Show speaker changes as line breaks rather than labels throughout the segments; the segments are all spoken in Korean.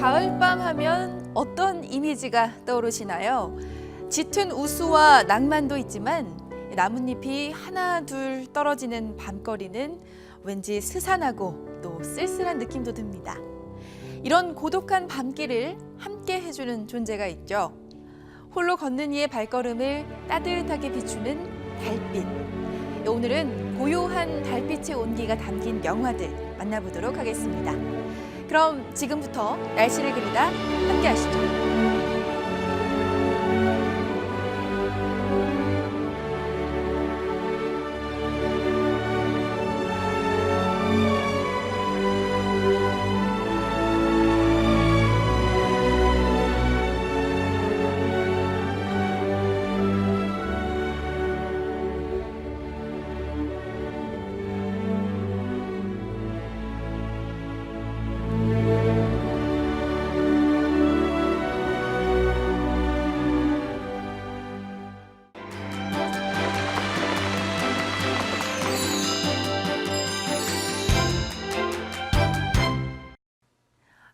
가을밤 하면 어떤 이미지가 떠오르시나요? 짙은 우수와 낭만도 있지만 나뭇잎이 하나 둘 떨어지는 밤거리는 왠지 스산하고 또 쓸쓸한 느낌도 듭니다. 이런 고독한 밤길을 함께 해주는 존재가 있죠. 홀로 걷는 이의 발걸음을 따뜻하게 비추는 달빛. 오늘은 고요한 달빛의 온기가 담긴 영화들 만나보도록 하겠습니다. 그럼 지금부터 날씨를 그리다 함께 하시죠.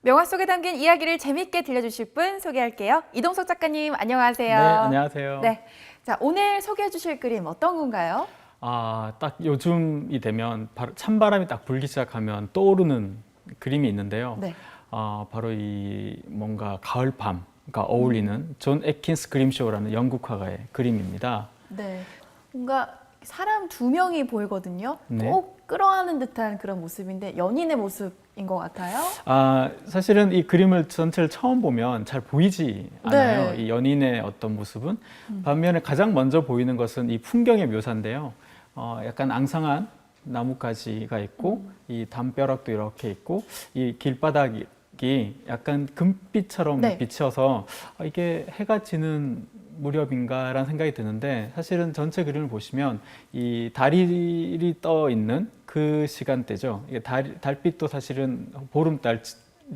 명화 속에 담긴 이야기를 재밌게 들려주실 분 소개할게요. 이동석 작가님 안녕하세요.
네, 안녕하세요.
네. 자, 오늘 소개해 주실 그림 어떤 건가요?
아, 딱 요즘이 되면 바로 찬바람이 딱 불기 시작하면 떠오르는 그림이 있는데요.
네.
아, 바로 이 뭔가 가을밤과 어울리는 존 에킨스 그림쇼라는 영국 화가의 그림입니다.
네. 뭔가 사람 두 명이 보이거든요.
네.
꼭 끌어안는 듯한 그런 모습인데 연인의 모습인 것 같아요.
아, 사실은 이 그림을 전체를 처음 보면 잘 보이지 않아요.
네.
이 연인의 어떤 모습은. 반면에 가장 먼저 보이는 것은 이 풍경의 묘사인데요. 어, 약간 앙상한 나뭇가지가 있고, 이 담벼락도 이렇게 있고, 이 길바닥이 약간 금빛처럼
네.
비쳐서 아, 이게 해가 지는 무렵인가라는 생각이 드는데 사실은 전체 그림을 보시면 이 달이 떠 있는 그 시간대죠. 이게 달, 달빛도 사실은 보름달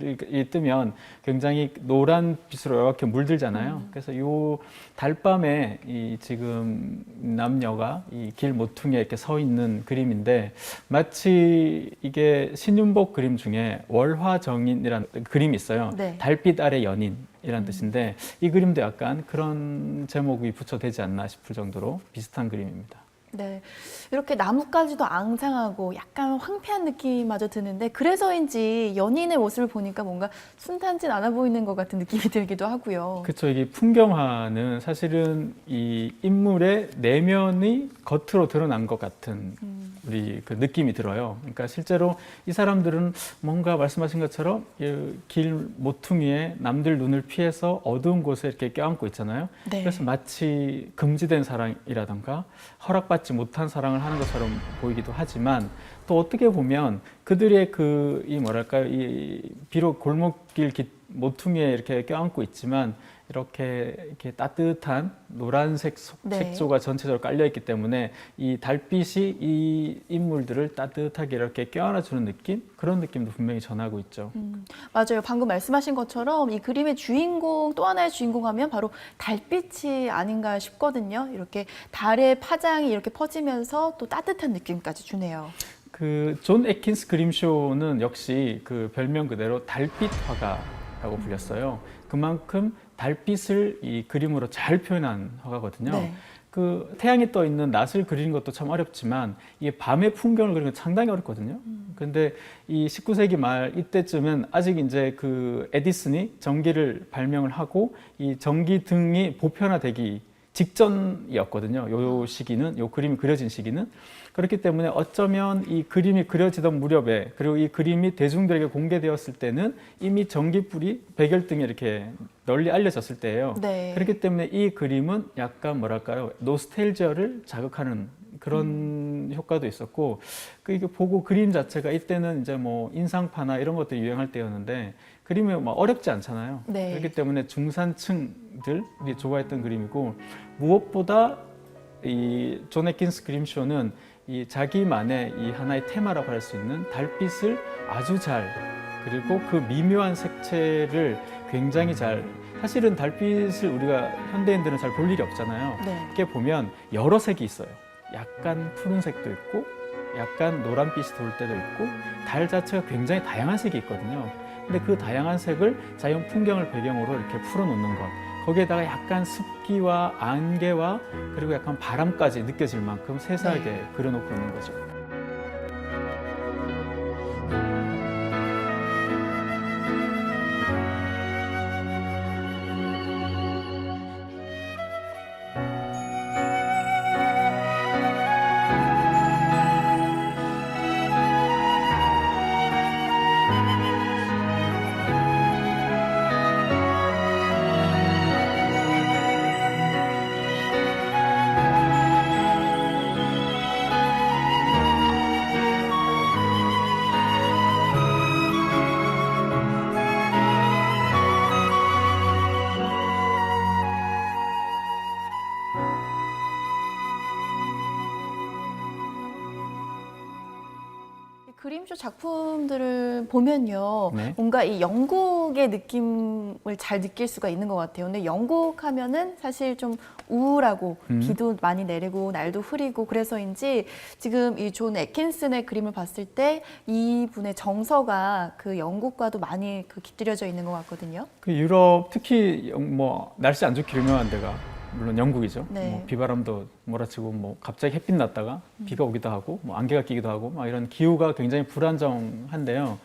이 뜨면 굉장히 노란 빛으로 이렇게 물들잖아요. 그래서 요 달밤에 이 지금 남녀가 이 길 모퉁이에 이렇게 서 있는 그림인데 마치 이게 신윤복 그림 중에 월화정인이라는 그림이 있어요.
네.
달빛 아래 연인이라는 뜻인데 이 그림도 약간 그런 제목이 붙여되지 않나 싶을 정도로 비슷한 그림입니다.
네. 이렇게 나뭇가지도 앙상하고 약간 황폐한 느낌마저 드는데 그래서인지 연인의 모습을 보니까 뭔가 순탄진 않아 보이는 것 같은 느낌이 들기도 하고요.
그렇죠. 이게 풍경화는 사실은 이 인물의 내면이 겉으로 드러난 것 같은
음.
우리 그 느낌이 들어요. 그러니까 실제로 이 사람들은 뭔가 말씀하신 것처럼 이길 모퉁이에 남들 눈을 피해서 어두운 곳에 이렇게 껴안고 있잖아요.
네.
그래서 마치 금지된 사랑이라던가 허락받지 못한 사랑을 하는 것처럼 보이기도 하지만 또 어떻게 보면 그들의 그 이 뭐랄까요? 이 비록 골목길 기- 모퉁이에 이렇게 껴안고 있지만 이렇게 이렇게 따뜻한 노란색 속-
네.
색조가 전체적으로 깔려 있기 때문에 이 달빛이 이 인물들을 따뜻하게 이렇게 껴안아 주는 느낌 그런 느낌도 분명히 전하고 있죠.
음, 맞아요. 방금 말씀하신 것처럼 이 그림의 주인공 또 하나의 주인공 하면 바로 달빛이 아닌가 싶거든요. 이렇게 달의 파장이 이렇게 퍼지면서 또 따뜻한 느낌까지 주네요.
그존 에킨스 그림쇼는 역시 그 별명 그대로 달빛 화가 라고 불렸어요. 그만큼 달빛을 이 그림으로 잘 표현한 화가거든요.
네.
그 태양이 떠 있는 낫을 그리는 것도 참 어렵지만 이게 밤의 풍경을 그리는 건 상당히 어렵거든요. 근데 이 19세기 말 이때쯤은 아직 이제 그 에디슨이 전기를 발명을 하고 이 전기 등이 보편화되기 직전이었거든요. 요 시기는 요 그림이 그려진 시기는 그렇기 때문에 어쩌면 이 그림이 그려지던 무렵에 그리고 이 그림이 대중들에게 공개되었을 때는 이미 전기불이 백열등에 이렇게 널리 알려졌을 때예요.
네.
그렇기 때문에 이 그림은 약간 뭐랄까요 노스텔지어를 자극하는 그런
음.
효과도 있었고 그 이게 보고 그림 자체가 이때는 이제 뭐 인상파나 이런 것들이 유행할 때였는데 그림이 막 어렵지 않잖아요.
네.
그렇기 때문에 중산층들이 좋아했던 그림이고 무엇보다 이 존 에킨스 그림쇼는 이 자기만의 이 하나의 테마라고 할 수 있는 달빛을 아주 잘 그리고 그 미묘한 색채를 굉장히 잘 사실은 달빛을 우리가 현대인들은 잘 볼 일이 없잖아요.
네.
이렇게 보면 여러 색이 있어요. 약간 푸른색도 있고, 약간 노란빛이 돌 때도 있고, 달 자체가 굉장히 다양한 색이 있거든요. 근데 그 다양한 색을 자연 풍경을 배경으로 이렇게 풀어놓는 것. 거기에다가 약간 습기와 안개와 그리고 약간 바람까지 느껴질 만큼 세세하게
네.
그려놓고 있는 거죠.
그림쇼 작품들을 보면요.
네.
뭔가 이 영국의 느낌을 잘 느낄 수가 있는 것 같아요. 근데 영국 하면은 사실 좀 우울하고
음.
비도 많이 내리고 날도 흐리고 그래서인지 지금 이존 애킨슨의 그림을 봤을 때 이분의 정서가 그 영국과도 많이 그 깃들여져 있는 것 같거든요.
그 유럽 특히 영- 뭐 날씨 안 좋게 유명한 데가 물론 영국이죠.
네.
뭐 비바람도 몰아치고 뭐 갑자기 햇빛 났다가 비가 오기도 하고 뭐 안개가 끼기도 하고 막 이런 기후가 굉장히 불안정한데요.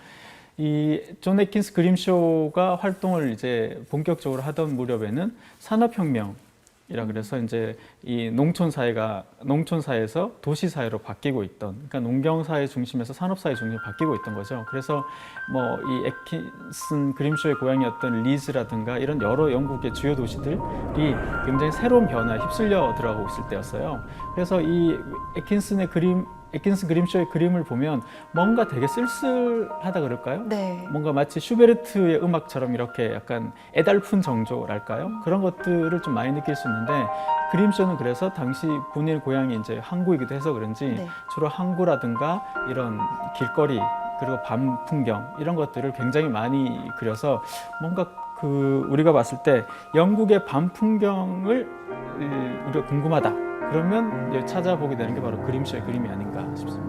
이존 에킨스 그림쇼가 활동을 이제 본격적으로 하던 무렵에는 산업혁명 이라 그래서 이제 이 농촌 사회가 농촌 사회에서 도시 사회로 바뀌고 있던 그러니까 농경 사회 중심에서 산업 사회 중심으로 바뀌고 있던 거죠. 그래서 뭐 이 에킨슨 그림쇼의 고향이었던 리즈라든가 이런 여러 영국의 주요 도시들이 굉장히 새로운 변화에 휩쓸려 들어가고 있을 때였어요. 그래서 이 에킨슨의 그림 에킨슨 그림쇼의 그림을 보면 뭔가 되게 쓸쓸하다 그럴까요?
네.
뭔가 마치 슈베르트의 음악처럼 이렇게 약간 애달픈 정조랄까요? 그런 것들을 좀 많이 느낄 수 있는데 그림쇼는 그래서 당시 본인 고향이 이제 항구이기도 해서 그런지
네.
주로 항구라든가 이런 길거리 그리고 밤 풍경 이런 것들을 굉장히 많이 그려서 뭔가 그 우리가 봤을 때 영국의 밤 풍경을 음, 우리가 궁금하다 그러면 찾아보게 되는 게 바로 그림쇼의 그림이 아닌가 싶습니다.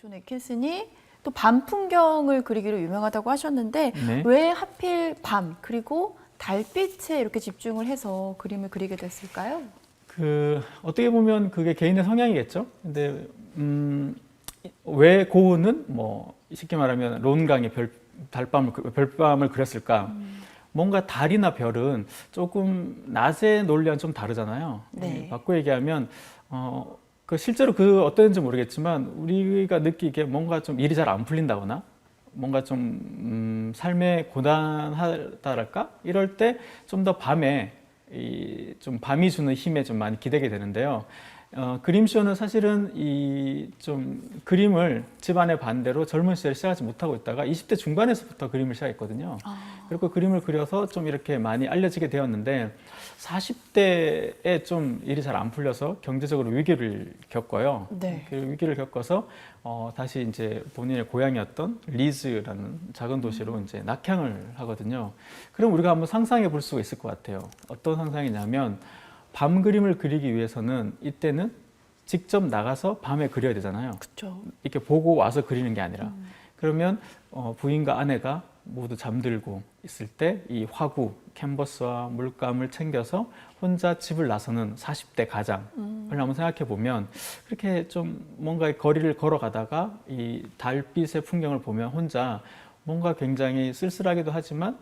존 애킨슨이 또 밤 풍경을 그리기로 유명하다고 하셨는데
네.
왜 하필 밤 그리고 달빛에 이렇게 집중을 해서 그림을 그리게 됐을까요?
그 어떻게 보면 그게 개인의 성향이겠죠. 근데 음, 왜 고흐는 뭐 쉽게 말하면 론강의 별 달밤을 그- 별밤을 그렸을까? 뭔가 달이나 별은 조금 낮의 논리와는 좀 다르잖아요.
네.
이 바꿔 얘기하면 어, 그 실제로 그 어떤지 모르겠지만 우리가 느끼기에 뭔가 좀 일이 잘 안 풀린다거나 뭔가 좀 음, 삶에 고단하다랄까 이럴 때 좀 더 밤에 이 좀 밤이 주는 힘에 좀 많이 기대게 되는데요. 어, 그림쇼는 사실은 이 좀 그림을 집안의 반대로 젊은 시절에 시작하지 못하고 있다가 20대 중반에서부터 그림을 시작했거든요. 그리고 그림을 그려서 좀 이렇게 많이 알려지게 되었는데 40대에 좀 일이 잘 안 풀려서 경제적으로 위기를 겪어요.
네.
그 위기를 겪어서 어, 다시 이제 본인의 고향이었던 리즈라는 작은 도시로 이제 낙향을 하거든요. 그럼 우리가 한번 상상해 볼 수가 있을 것 같아요. 어떤 상상이냐면 밤 그림을 그리기 위해서는 이때는 직접 나가서 밤에 그려야 되잖아요.
그렇죠.
이렇게 보고 와서 그리는 게 아니라 그러면 어, 부인과 아내가 모두 잠들고 있을 때 이 화구, 캔버스와 물감을 챙겨서 혼자 집을 나서는 40대 가장을 한번 생각해 보면 그렇게 좀 뭔가 거리를 걸어가다가 이 달빛의 풍경을 보면 혼자 뭔가 굉장히 쓸쓸하기도 하지만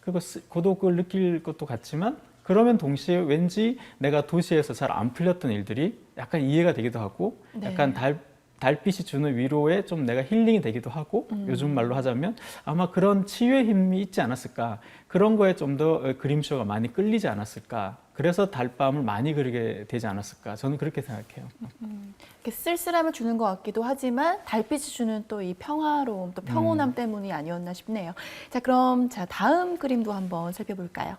그리고 쓰- 고독을 느낄 것도 같지만 그러면 동시에 왠지 내가 도시에서 잘 안 풀렸던 일들이 약간 이해가 되기도 하고
네.
약간 달 달빛이 주는 위로에 좀 내가 힐링이 되기도 하고
음.
요즘 말로 하자면 아마 그런 치유의 힘이 있지 않았을까 그런 거에 좀 더 그림쇼가 많이 끌리지 않았을까 그래서 달밤을 많이 그리게 되지 않았을까 저는 그렇게 생각해요.
이렇게 쓸쓸함을 주는 것 같기도 하지만 달빛이 주는 또 이 평화로움, 또 평온함 때문이 아니었나 싶네요. 자, 그럼 자 다음 그림도 한번 살펴볼까요?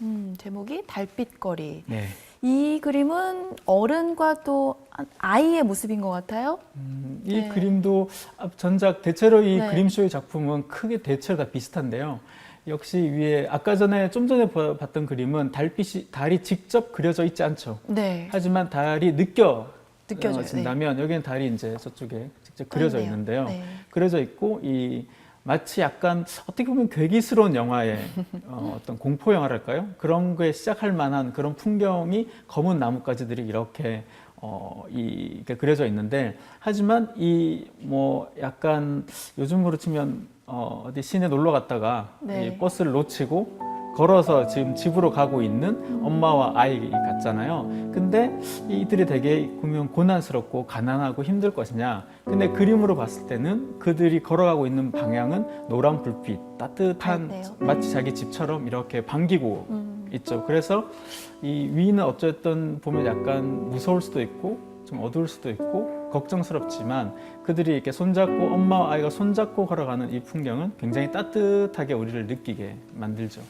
음, 제목이 달빛거리.
네.
이 그림은 어른과 또 아이의 모습인 것 같아요.
음, 이
네.
그림도 앞 전작 대체로 이
네.
그림쇼의 작품은 크게 대체로 다 비슷한데요. 역시 위에 아까 전에 좀 전에 보- 봤던 그림은 달빛이 달이 직접 그려져 있지 않죠.
네.
하지만 달이
느껴.
어, 진다면 여기는 달이 이제 저쪽에 직접 그려져
그렇네요.
있는데요.
네.
그려져 있고 이 마치 약간 어떻게 보면 괴기스러운 영화의 어, 어떤 공포 영화랄까요? 그런 거에 시작할 만한 그런 풍경이 검은 나뭇가지들이 이렇게 어, 이 이렇게 그려져 있는데 하지만 이 뭐 약간 요즘으로 치면 어, 어디 시내 놀러 갔다가
네.
이 버스를 놓치고 걸어서 지금 집으로 가고 있는 엄마와 아이 같잖아요. 근데 이들이 되게 보면 고난스럽고 가난하고 힘들 것이냐. 근데 그림으로 봤을 때는 그들이 걸어가고 있는 방향은 노란 불빛, 따뜻한
밝네요.
마치 자기 집처럼 이렇게 반기고
음,
있죠. 그래서 이 위는 어쨌든 보면 약간 무서울 수도 있고 좀 어두울 수도 있고 걱정스럽지만 그들이 이렇게 손잡고 엄마와 아이가 손잡고 걸어가는 이 풍경은 굉장히 따뜻하게 우리를 느끼게 만들죠.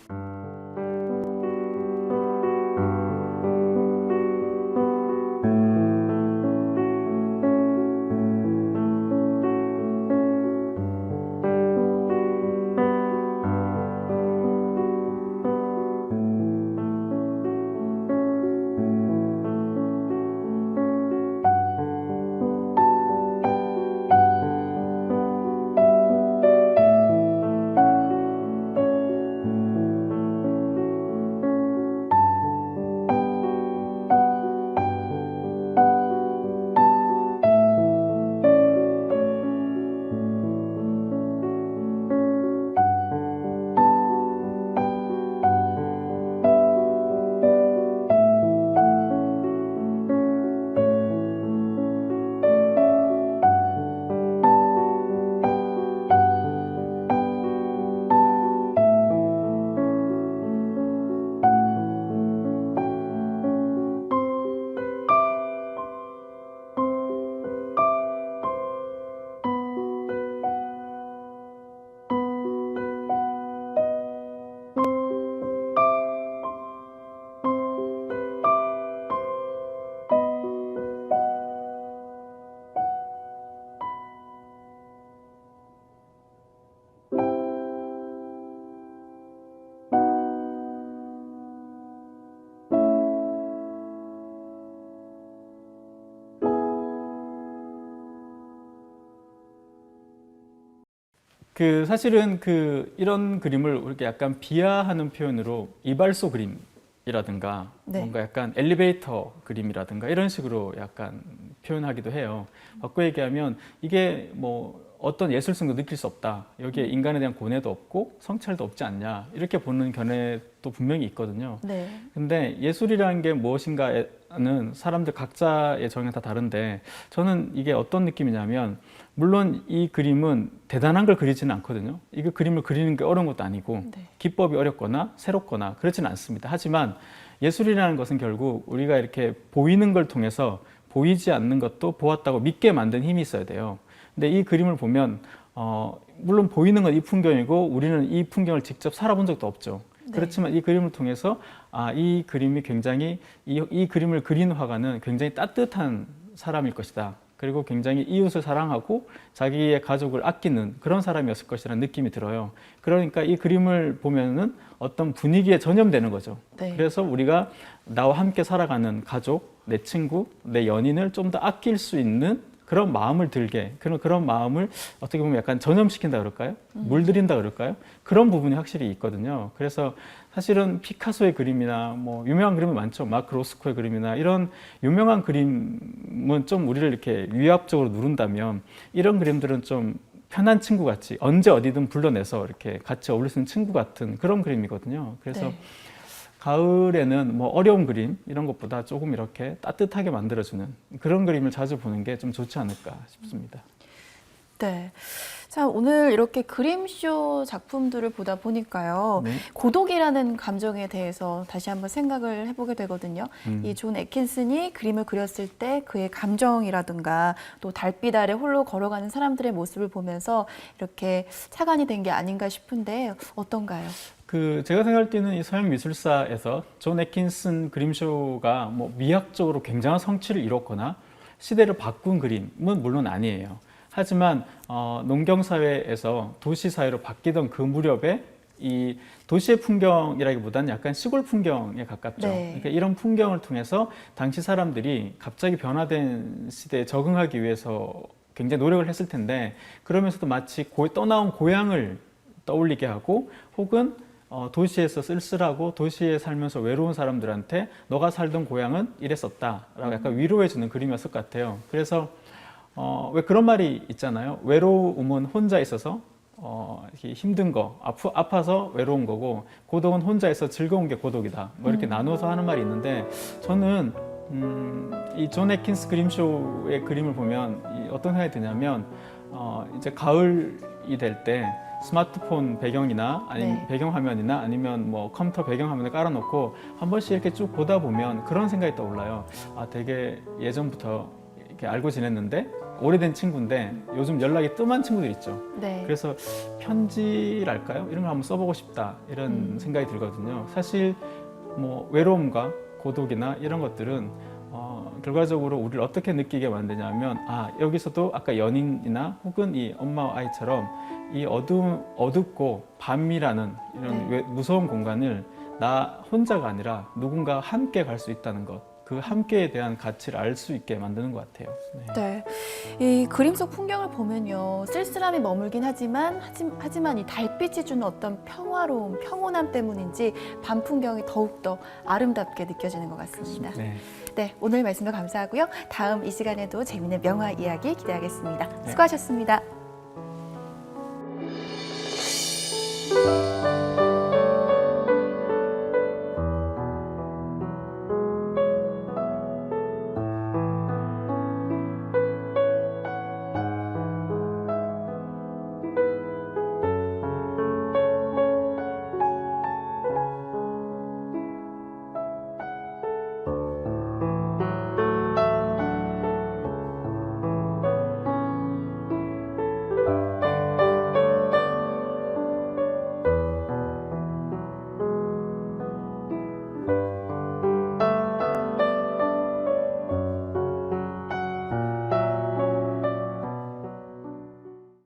그 사실은 그 이런 그림을 이렇게 약간 비하하는 표현으로 이발소 그림이라든가
네.
뭔가 약간 엘리베이터 그림이라든가 이런 식으로 약간 표현하기도 해요. 바꿔 얘기하면 이게 뭐 어떤 예술성도 느낄 수 없다. 여기에 인간에 대한 고뇌도 없고 성찰도 없지 않냐. 이렇게 보는 견해도 분명히 있거든요.
네.
근데 예술이라는 게 무엇인가 는 사람들 각자의 정의가 다 다른데 저는 이게 어떤 느낌이냐면 물론 이 그림은 대단한 걸 그리지는 않거든요. 이거 그림을 그리는 게 어려운 것도 아니고
네.
기법이 어렵거나 새롭거나 그렇지는 않습니다. 하지만 예술이라는 것은 결국 우리가 이렇게 보이는 걸 통해서 보이지 않는 것도 보았다고 믿게 만든 힘이 있어야 돼요. 근데 이 그림을 보면 어, 물론 보이는 건 이 풍경이고 우리는 이 풍경을 직접 살아본 적도 없죠.
네.
그렇지만 이 그림을 통해서 아, 이 그림이 굉장히 이, 이 그림을 그린 화가는 굉장히 따뜻한 사람일 것이다. 그리고 굉장히 이웃을 사랑하고 자기의 가족을 아끼는 그런 사람이었을 것이라는 느낌이 들어요. 그러니까 이 그림을 보면은 어떤 분위기에 전염되는 거죠.
네.
그래서 우리가 나와 함께 살아가는 가족, 내 친구, 내 연인을 좀 더 아낄 수 있는 그런 마음을 들게 그런 그런 마음을 어떻게 보면 약간 전염시킨다 그럴까요? 물들인다 그럴까요? 그런 부분이 확실히 있거든요. 그래서 사실은 피카소의 그림이나 뭐 유명한 그림은 많죠. 마크 로스코의 그림이나 이런 유명한 그림은 좀 우리를 이렇게 위압적으로 누른다면 이런 그림들은 좀 편한 친구 같이 언제 어디든 불러내서 이렇게 같이 어울릴 수 있는 친구 같은 그런 그림이거든요. 그래서
네.
가을에는 뭐 어려운 그림 이런 것보다 조금 이렇게 따뜻하게 만들어주는 그런 그림을 자주 보는 게 좀 좋지 않을까 싶습니다.
네. 자, 오늘 이렇게 그림쇼 작품들을 보다 보니까요.
네.
고독이라는 감정에 대해서 다시 한번 생각을 해보게 되거든요.
음.
이존 애킨슨이 그림을 그렸을 때 그의 감정이라든가 또 달빛 아래 홀로 걸어가는 사람들의 모습을 보면서 이렇게 착안이 된 게 아닌가 싶은데 어떤가요?
그 제가 생각할 때는 이 서양 미술사에서 존 애킨슨 그림쇼가 뭐 미학적으로 굉장한 성취를 이뤘거나 시대를 바꾼 그림은 물론 아니에요. 하지만 어, 농경 사회에서 도시 사회로 바뀌던 그 무렵에 이 도시의 풍경이라기보다는 약간 시골 풍경에 가깝죠.
네.
그러니까 이런 풍경을 통해서 당시 사람들이 갑자기 변화된 시대에 적응하기 위해서 굉장히 노력을 했을 텐데 그러면서도 마치 고, 떠나온 고향을 떠올리게 하고 혹은 어, 도시에서 쓸쓸하고 도시에 살면서 외로운 사람들한테 너가 살던 고향은 이랬었다라고 약간 위로해주는 그림이었을 것 같아요. 그래서 어, 왜 그런 말이 있잖아요. 외로움은 혼자 있어서 어, 힘든 거, 아프, 아파서 외로운 거고, 고독은 혼자 있어 즐거운 게 고독이다. 뭐 이렇게 나눠서 하는 말이 있는데, 저는, 음, 이존 애킨스 그림쇼의 그림을 보면 이 어떤 생각이 드냐면, 어, 이제 가을이 될때 스마트폰 배경이나 아니면
네.
배경화면이나 아니면 뭐 컴퓨터 배경화면을 깔아놓고 한 번씩 이렇게 쭉 보다 보면 그런 생각이 떠올라요. 아, 되게 예전부터 이렇게 알고 지냈는데 오래된 친구인데 요즘 연락이 뜸한 친구들 있죠.
네.
그래서 편지랄까요? 이런 걸 한번 써보고 싶다 이런
음.
생각이 들거든요. 사실 뭐 외로움과 고독이나 이런 것들은 어, 결과적으로 우리를 어떻게 느끼게 만드냐면 아 여기서도 아까 연인이나 혹은 이 엄마와 아이처럼 이 어두운 어둡고 밤이라는 이런
네.
외- 무서운 공간을 나 혼자가 아니라 누군가 함께 갈 수 있다는 것. 그 함께에 대한 가치를 알 수 있게 만드는 것 같아요. 네.
네. 이 그림 속 풍경을 보면요. 쓸쓸함이 머물긴 하지만, 하지, 하지 만 이 달빛이 주는 어떤 평화로움, 평온함 때문인지 밤 풍경이 더욱더 아름답게 느껴지는 것 같습니다.
네.
네, 오늘 말씀도 감사하고요. 다음 이 시간에도 재미있는 명화 이야기 기대하겠습니다.
네.
수고하셨습니다.